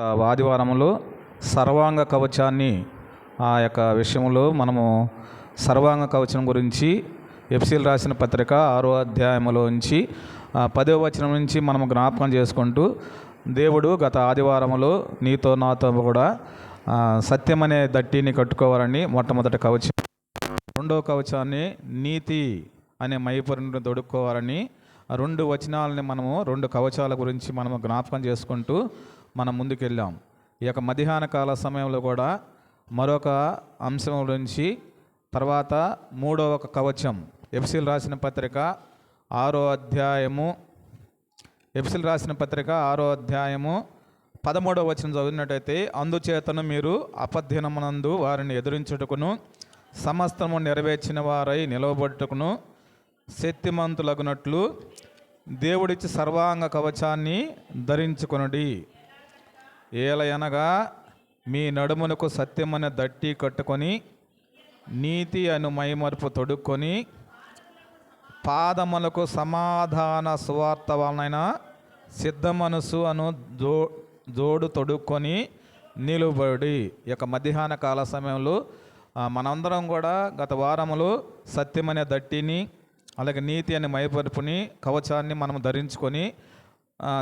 ఆదివారంలో సర్వాంగ కవచాన్ని ఆ యొక్క విషయంలో మనము సర్వాంగ కవచం గురించి ఎఫ్సీల్ రాసిన పత్రిక ఆరో అధ్యాయంలోంచి పదో వచనం నుంచి మనం జ్ఞాపకం చేసుకుంటూ దేవుడు గత ఆదివారంలో నీతో నాతో కూడా సత్యం అనే దట్టిని కట్టుకోవాలని మొట్టమొదటి కవచం. రెండో కవచాన్ని నీతి అనే మైపురుని తొడుక్కోవాలని రెండు వచనాలని మనము రెండు కవచాల గురించి మనము జ్ఞాపకం చేసుకుంటూ మనం ముందుకెళ్ళాం. ఈ యొక్క మధ్యాహ్న కాల సమయంలో కూడా మరొక అంశం గురించి తర్వాత మూడవ ఒక కవచం ఎఫ్సిల్ రాసిన పత్రిక ఆరో అధ్యాయము ఎఫ్సిల్ రాసిన పత్రిక ఆరో అధ్యాయము పదమూడవ వచనం చదివినట్టయితే అందుచేతను మీరు అపధ్యనమునందు వారిని ఎదురించుటకును సమస్తము నెరవేర్చిన వారై నిలవబట్టుకును శక్తిమంతులగునట్లు దేవుడిచ్చి సర్వాంగ కవచాన్ని ధరించుకొనుడి. ఏలయనగా మీ నడుమునకు సత్యమనే దట్టి కట్టుకొని నీతి అను మైమరుపు తొడుక్కొని పాదములకు సమాధాన సువార్త వలన సిద్ధ మనసు అను జో జోడు తొడుక్కొని నిలుబడి. ఈ యొక్క మధ్యాహ్న కాల సమయంలో మనందరం కూడా గత వారములో సత్యమనే దట్టిని అలాగే నీతి అనే మైపరుపుని కవచాన్ని మనం ధరించుకొని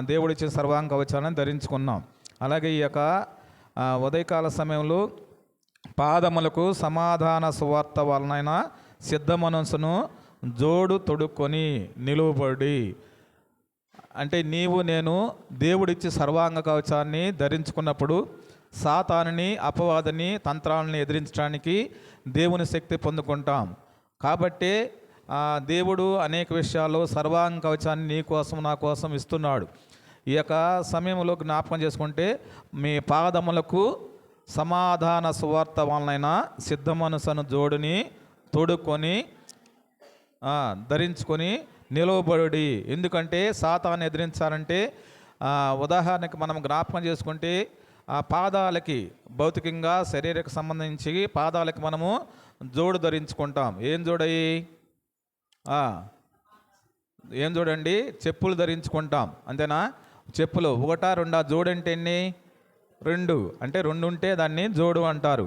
దేవుడిచ్చిన సర్వాంగ కవచాన్ని ధరించుకున్నాం. అలాగే ఈ యొక్క ఉదయకాల సమయంలో పాదములకు సమాధాన సువార్త వలన సిద్ధ మనసును జోడు తొడుక్కొని నిలువబడి అంటే నీవు నేను దేవుడిచ్చి సర్వాంగ కవచాన్ని ధరించుకున్నప్పుడు సాతానుని అపవాదని తంత్రాలని ఎదిరించడానికి దేవుని శక్తి పొందుకుంటాం. కాబట్టి దేవుడు అనేక విషయాల్లో సర్వాంగ కవచాన్ని నీ కోసం నా కోసం ఇస్తున్నాడు. ఈ యొక్క సమయంలో జ్ఞాపకం చేసుకుంటే మీ పాదములకు సమాధాన సువార్త వలన సిద్ధ మనసును జోడుని తోడుకొని ధరించుకొని నిలవబడి ఎందుకంటే సాతాన్ని ఎదిరించాలంటే ఉదాహరణకి మనం జ్ఞాపకం చేసుకుంటే ఆ పాదాలకి భౌతికంగా శరీరకు సంబంధించి పాదాలకి మనము జోడు ధరించుకుంటాం. ఏం జోడయి ఏం చూడండి చెప్పులు ధరించుకుంటాం. అంతేనా? చెప్పులు. ఒకట రెండా జోడు అంటే ఎన్ని? రెండు. అంటే రెండు ఉంటే దాన్ని జోడు అంటారు.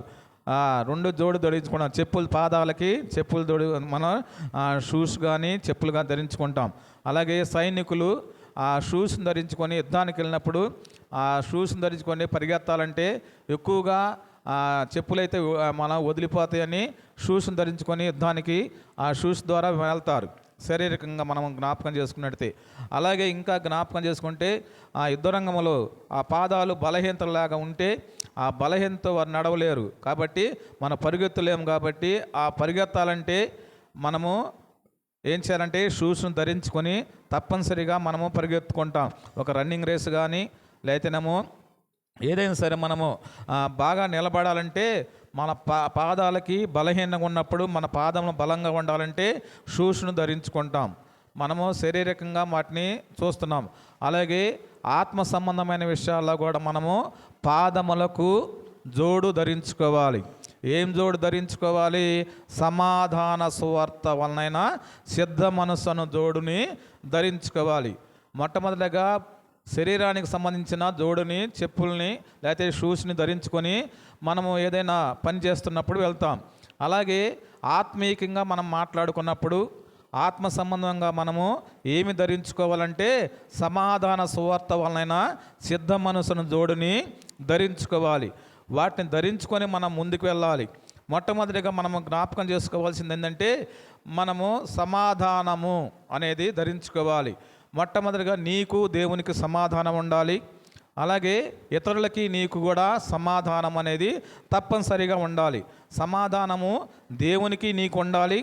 రెండు జోడు ధరించుకున్నాం చెప్పులు పాదాలకి చెప్పులు జోడు మనం షూస్ కానీ చెప్పులు కానీ ధరించుకుంటాం. అలాగే సైనికులు ఆ షూస్ని ధరించుకొని యుద్ధానికి వెళ్ళినప్పుడు ఆ షూస్ని ధరించుకొని పరిగెత్తాలంటే ఎక్కువగా చెప్పులైతే మనం వదిలిపోతాయని షూస్ని ధరించుకొని యుద్ధానికి ఆ షూస్ ద్వారా వెళ్తారు. శారీరకంగా మనం జ్ఞాపకం చేసుకున్నట్టయితే అలాగే ఇంకా జ్ఞాపకం చేసుకుంటే ఆ యుద్ధరంగంలో ఆ పాదాలు బలహీనతలాగా ఉంటే ఆ బలహీనత వారు నడవలేరు. కాబట్టి మనం పరిగెత్తలేము కాబట్టి ఆ పరిగెత్తాలంటే మనము ఏం చేయాలంటే షూస్ను ధరించుకొని తప్పనిసరిగా మనము పరిగెత్తుకుంటాం. ఒక రన్నింగ్ రేస్ కానీ లేకపోతేనేమో ఏదైనా సరే మనము బాగా నిలబడాలంటే మన పా పాదాలకి బలహీనంగా ఉన్నప్పుడు మన పాదములు బలంగా ఉండాలంటే షూస్ను ధరించుకుంటాం. మనము శారీరకంగా వాటిని చూస్తున్నాం. అలాగే ఆత్మ సంబంధమైన విషయాల్లో కూడా మనము పాదములకు జోడు ధరించుకోవాలి. ఏం జోడు ధరించుకోవాలి? సమాధాన సువార్త వలనైనా సిద్ధ మనస్సును జోడుని ధరించుకోవాలి. మొట్టమొదటిగా శరీరానికి సంబంధించిన జోడుని చెప్పుల్ని లేకపోతే షూస్ని ధరించుకొని మనము ఏదైనా పని చేస్తున్నప్పుడు వెళ్తాం. అలాగే ఆత్మీయంగా మనం మాట్లాడుకున్నప్పుడు ఆత్మ సంబంధంగా మనము ఏమి ధరించుకోవాలంటే సమాధాన సువార్త వలన సిద్ధ మనసును జోడుని ధరించుకోవాలి. వాటిని ధరించుకొని మనం ముందుకు వెళ్ళాలి. మొట్టమొదటిగా మనము జ్ఞాపకం చేసుకోవాల్సింది ఏంటంటే మనము సమాధానము అనేది ధరించుకోవాలి. మొట్టమొదటిగా నీకు దేవునికి సమాధానం ఉండాలి. అలాగే ఇతరులకి నీకు కూడా సమాధానం అనేది తప్పనిసరిగా ఉండాలి. సమాధానము దేవునికి నీకు ఉండాలి.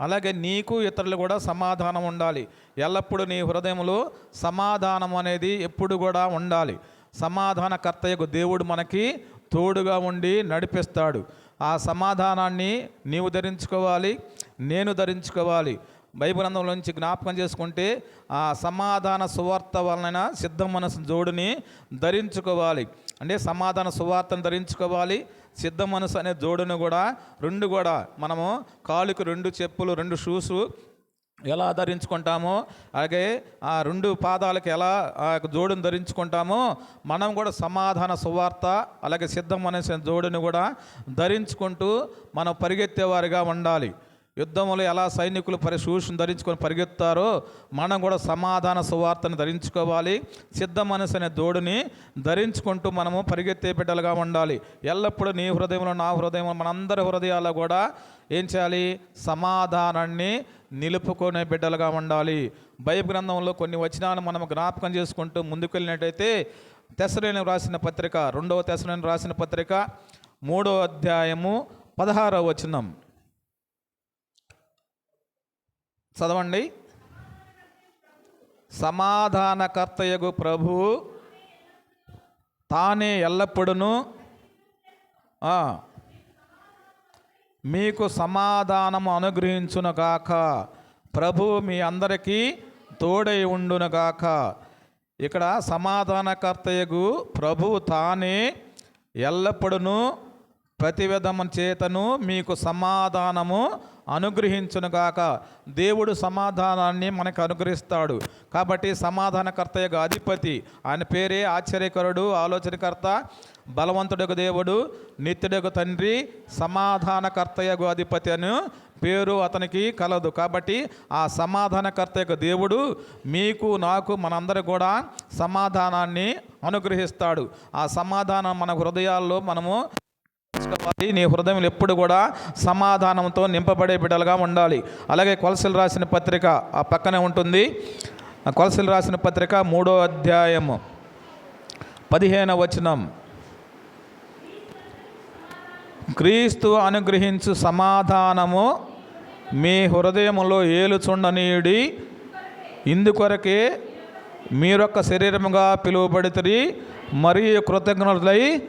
అలాగే నీకు ఇతరులు కూడా సమాధానం ఉండాలి. ఎల్లప్పుడూ నీ హృదయంలో సమాధానం అనేది ఎప్పుడు కూడా ఉండాలి. సమాధానకర్తయ్యకు దేవుడు మనకి తోడుగా ఉండి నడిపిస్తాడు. ఆ సమాధానాన్ని నీవు ధరించుకోవాలి. నేను ధరించుకోవాలి. బైబిల్ నుంచి జ్ఞాపకం చేసుకుంటే ఆ సమాధాన సువార్త వలన సిద్ధ మనసు జోడుని ధరించుకోవాలి. అంటే సమాధాన సువార్తను ధరించుకోవాలి. సిద్ధ మనసు అనే జోడును కూడా రెండు కూడా మనము కాలుకు రెండు చెప్పులు రెండు షూసు ఎలా ధరించుకుంటామో అలాగే ఆ రెండు పాదాలకు ఎలా ఆ యొక్క జోడును ధరించుకుంటామో మనం కూడా సమాధాన సువార్త అలాగే సిద్ధం అనేసిన జోడుని కూడా ధరించుకుంటూ మనం పరిగెత్తేవారిగా ఉండాలి. యుద్ధంలో ఎలా సైనికులు పరి శూషను ధరించుకొని పరిగెత్తారో మనం కూడా సమాధాన సువార్తను ధరించుకోవాలి. సిద్ధ మనసు అనే దోడుని ధరించుకుంటూ మనము పరిగెత్తే బిడ్డలుగా ఉండాలి. ఎల్లప్పుడూ నీ హృదయంలో నా హృదయంలో మనందరి హృదయాల్లో కూడా ఏం చేయాలి? సమాధానాన్ని నిలుపుకునే బిడ్డలుగా ఉండాలి. బైబిల్ గ్రంథంలో కొన్ని వచనాలు మనం జ్ఞాపకం చేసుకుంటూ ముందుకు వెళ్ళినట్టయితే తెసరైన రాసిన పత్రిక రెండవ తెసరైన రాసిన పత్రిక మూడో అధ్యాయము పదహారవ వచనం. చదవండి. సమాధానకర్తయగు ప్రభు తానే ఎల్లప్పుడూ మీకు సమాధానము అనుగ్రహించునుగాక ప్రభు మీ అందరికీ తోడై ఉండునుగాక ఇక్కడ సమాధానకర్తయగు ప్రభు తానే ఎల్లప్పుడూ ప్రతి విధము చేతను మీకు సమాధానము అనుగ్రహించునుగాక దేవుడు సమాధానాన్ని మనకు అనుగ్రహిస్తాడు. కాబట్టి సమాధానకర్తయ్యకు అధిపతి ఆయన పేరే ఆశ్చర్యకరుడు ఆలోచనకర్త బలవంతుడకు దేవుడు నిత్యుడకు తండ్రి సమాధానకర్తయ్యకు అధిపతి అని పేరు అతనికి కలదు. కాబట్టి ఆ సమాధానకర్తయ్యకు దేవుడు మీకు నాకు మనందరూ కూడా సమాధానాన్ని అనుగ్రహిస్తాడు. ఆ సమాధానం మన హృదయాల్లో మనము చేసుకోవాలి. నీ హృదయం ఎప్పుడు కూడా సమాధానంతో నింపబడే బిడ్డలుగా ఉండాలి. అలాగే కొలసలు రాసిన పత్రిక ఆ పక్కనే ఉంటుంది. కొలసలు రాసిన పత్రిక మూడో అధ్యాయము పదిహేన వచనం. క్రీస్తు అనుగ్రహించు సమాధానము మీ హృదయములో ఏలుచుండనీయుడి. ఇందుకొరకే మీరొక్క శరీరముగా పిలువబడితే మరియు కృతజ్ఞతలై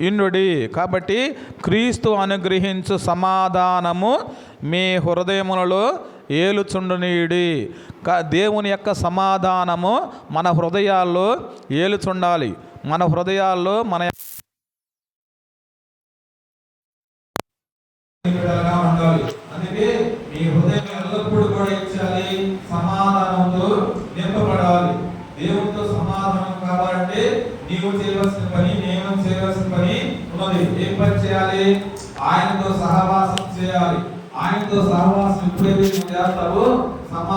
ఇండుడి. కాబట్టి క్రీస్తు అనుగ్రహించు సమాధానము మీ హృదయములలో ఏలుచుండనీయుడి దేవుని యొక్క సమాధానము మన హృదయాల్లో ఏలుచుండాలి. మన హృదయాల్లో మన అందుకే మీ హృదయం ఎల్లప్పుడూ కూడా ఇచ్చాలి. సమాధానంతో నింపబడాలి. దేవునితో సమాధానం కావాలంటే నీవు చేయవలసిన పని నేను చేయవలసిన పని ఉన్నది. ఏం పని చేయాలి? ఆయనతో సహవాసం చేయాలి. ఆయనతో సహవాసం ఎప్పుడైతే చేస్తారో సమా